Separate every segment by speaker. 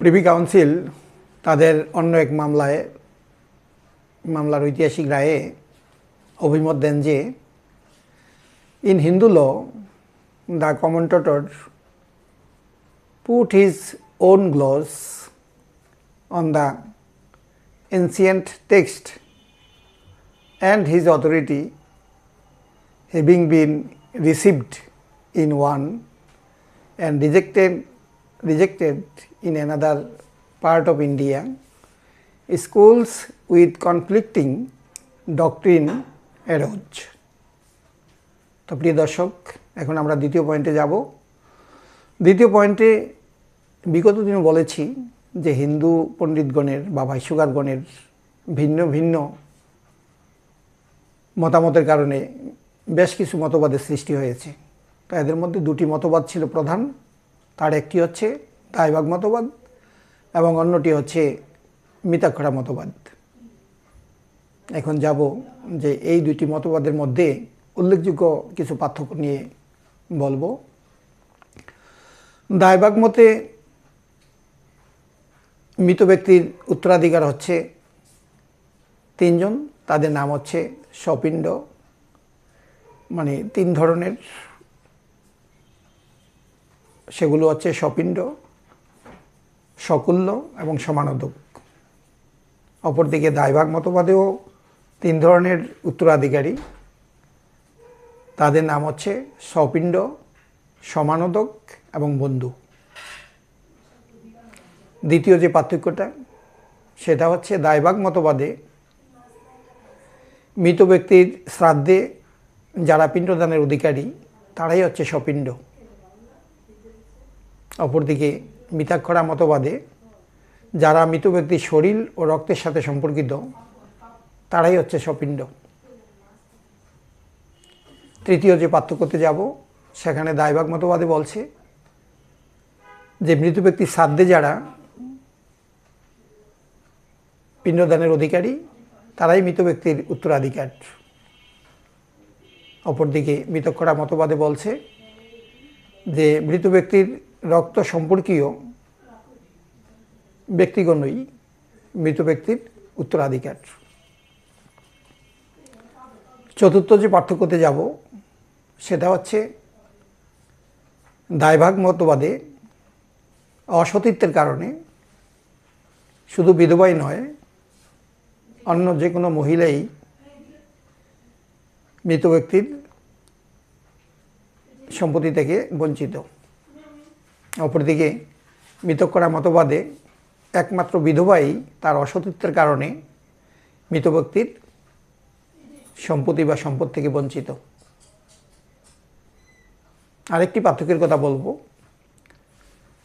Speaker 1: Privy council তাদের অন্য এক মামলায়, মামলার ঐতিহাসিক রায়ে অভিমত দেন যে in Hindu law the commentator put his own gloss on the ancient text and his authority having been received in one and rejected rejected in another part of India, schools with conflicting doctrine arose. তো প্রিয় দর্শক এখন আমরা দ্বিতীয় পয়েন্টে যাব। দ্বিতীয় পয়েন্টে বিগত দিনে বলেছি যে হিন্দু পণ্ডিতগণের বা ভাষ্যকারগণের ভিন্ন ভিন্ন মতামতের কারণে বেশ কিছু মতবাদের সৃষ্টি হয়েছে। তো এদের মধ্যে দুটি মতবাদ ছিল প্রধান। তার একটি হচ্ছে দায়বাগ মতবাদ এবং অন্যটি হচ্ছে মিতাক্ষরা মতবাদ। এখন যাব যে এই দুটি মতবাদের মধ্যে উল্লেখযোগ্য কিছু পার্থক্য নিয়ে বলব। দায়বাগ মতে মৃত ব্যক্তির উত্তরাধিকার হচ্ছে তিনজন, তাদের নাম হচ্ছে সপিণ্ড মানে তিন ধরনের সেগুলো হচ্ছে সপিণ্ড সকুল্য এবং সমানোদক। অপরদিকে দায়ভাগ মতবাদেও তিন ধরনের উত্তরাধিকারী। তাদের নাম হচ্ছে সপিণ্ড সমানোদক এবং বন্ধু। দ্বিতীয় যে পার্থক্যটা, সেটা হচ্ছে দায়ভাগ মতবাদে মৃত ব্যক্তির শ্রাদ্ধে যারা পিণ্ডদানের অধিকারী, তারাই হচ্ছে সপিণ্ড অপরদিকে মিতাক্ষরা মতবাদে, যারা মৃত ব্যক্তির শরীর ও রক্তের সাথে সম্পর্কিত, তারাই হচ্ছে সপিণ্ড। তৃতীয় যে পার্থক্যতে যাব, সেখানে দায়ভাগ মতবাদে বলছে, যে মৃত ব্যক্তির শ্রাদ্ধে যারা পিণ্ডদানের অধিকারী, তারাই মৃত ব্যক্তির উত্তরাধিকার। অপরদিকে মৃতক্ষরা মতবাদে বলছে, যে মৃত ব্যক্তির রক্ত সম্পর্কীয় ব্যক্তিগণই মৃত ব্যক্তির উত্তরাধিকার। চতুর্থ যে পার্থক্যতে যাব, সেটা হচ্ছে দায়ভাগ মতবাদে অসতীত্বের কারণে শুধু বিধবাই নয়, অন্য যে কোনো মহিলাই মৃত ব্যক্তির সম্পত্তি থেকে বঞ্চিত। অপরদিকে মৃতকরা মতবাদে একমাত্র বিধবাই তার অসতীত্বের কারণে মৃত ব্যক্তির সম্পত্তি বা সম্পদ থেকে বঞ্চিত। আরেকটি পার্থক্যের কথা বলব।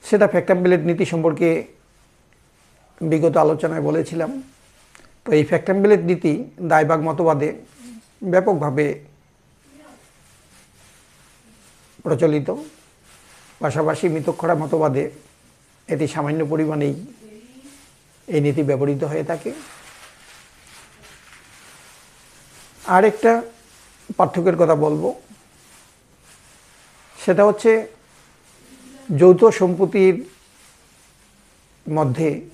Speaker 1: সেটা ফ্যাক্টাম্বিলেট নীতি সম্পর্কে বিগত আলোচনায় বলেছিলাম। তো এই ফ্যাক্টাম্বিলেট নীতি দায়বাগ মতবাদে ব্যাপকভাবে প্রচলিত। পাশাপাশি মৃতক্ষরা মতবাদে এটি সামান্য পরিমাণেই এই নীতি ব্যবহৃত হয়ে থাকে। আরেকটা পার্থক্যের কথা বলব। সেটা হচ্ছে যৌথ সম্পত্তির মধ্যে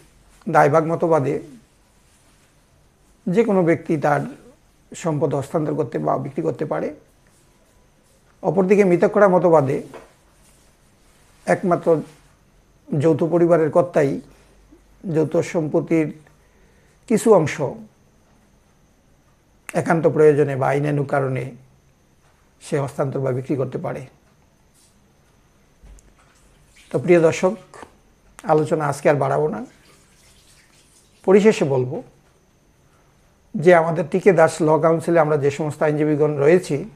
Speaker 1: দায়ভাগ মতবাদে যে কোনো ব্যক্তি তার সম্পদ হস্তান্তর করতে বা বিক্রি করতে পারে। অপরদিকে মৃতকরা মতবাদে একমাত্র যৌথ পরিবারের কর্তাই যৌথ সম্পত্তির কিছু অংশ একান্ত প্রয়োজনে বা আইনানু কারণে সে হস্তান্তর বা বিক্রি করতে পারে। তো প্রিয় দর্শক, আলোচনা আজকে আর বাড়াবো না। পরিশেষে বলব যে আমাদের টিকে দাস ল কাউন্সিলে আমরা যে সমস্ত আইনজীবীগণ রয়েছি,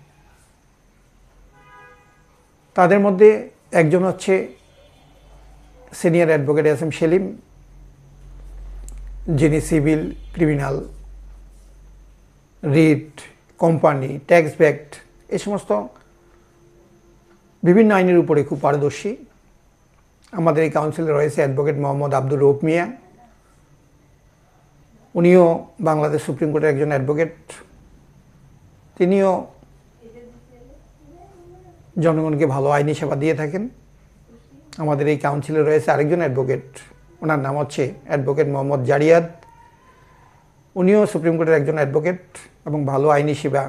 Speaker 1: তাদের মধ্যে একজন হচ্ছে senior advocate S M Selim, যিনি civil criminal, writ company, tax backed এই সমস্ত বিভিন্ন আইনের উপরে খুব পারদর্শী। আমাদের এই কাউন্সিলে রয়েছে অ্যাডভোকেট মোহাম্মদ আব্দুর রৌফ মিয়া। উনিও বাংলাদেশ সুপ্রিম কোর্টের একজন অ্যাডভোকেট। তিনিও জনগণকে ভালো আইনি সেবা দিয়ে থাকেন। আমাদের এই কাউন্সিলে রয়েছে আরেকজন অ্যাডভোকেট ওনার নাম হচ্ছে অ্যাডভোকেট মোহাম্মদ জারিয়াদ উনিও সুপ্রিম কোর্টের একজন অ্যাডভোকেট এবং ভালো আইনি সেবা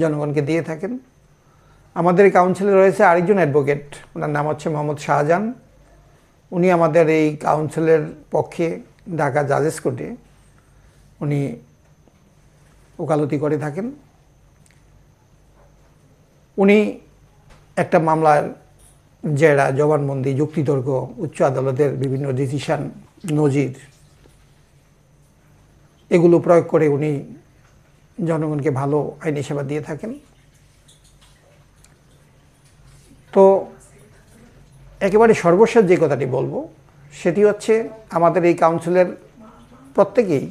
Speaker 1: জনগণকে দিয়ে থাকেন। আমাদের এই কাউন্সিলে রয়েছে আরেকজন অ্যাডভোকেট ওনার নাম হচ্ছে মোহাম্মদ শাহজাহান। উনি আমাদের এই কাউন্সিলের পক্ষে ঢাকা জাজেস কোর্টে উনি ওকালতি করে থাকেন। উনি একটা মামলার জেরা, জবানবন্দি, যুক্তিতর্ক, উচ্চ আদালতের বিভিন্ন ডিসিশন নজির, এগুলো প্রয়োগ করে উনি জনগণকে ভালো আইনি সেবা দিয়ে থাকেন। তো একেবারে সর্বশেষ যে কথাটি বলব, সেটি হচ্ছে আমাদের এই কাউন্সিলের প্রত্যেকেই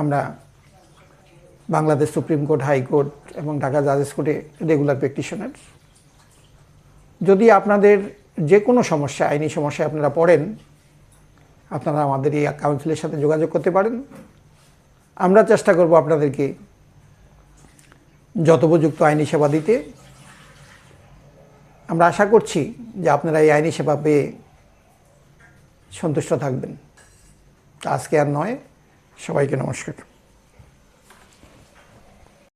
Speaker 1: আমরা বাংলাদেশ সুপ্রিম কোর্ট হাইকোর্ট এবং ঢাকা জাজেস কোর্টে রেগুলার প্র্যাকটিশনার যদি আপনাদের যে কোনো সমস্যা, আইনি সমস্যায় আপনারা পড়েন, আপনারা আমাদের এই কাউন্সিলের সাথে যোগাযোগ করতে পারেন। আমরা চেষ্টা করব আপনাদেরকে যথোপযুক্ত আইনি সেবা দিতে। আমরা আশা করছি যে আপনারা এই আইনি সেবা পেয়ে সন্তুষ্ট থাকবেন। আজকে আর নয়। সবাইকে নমস্কার।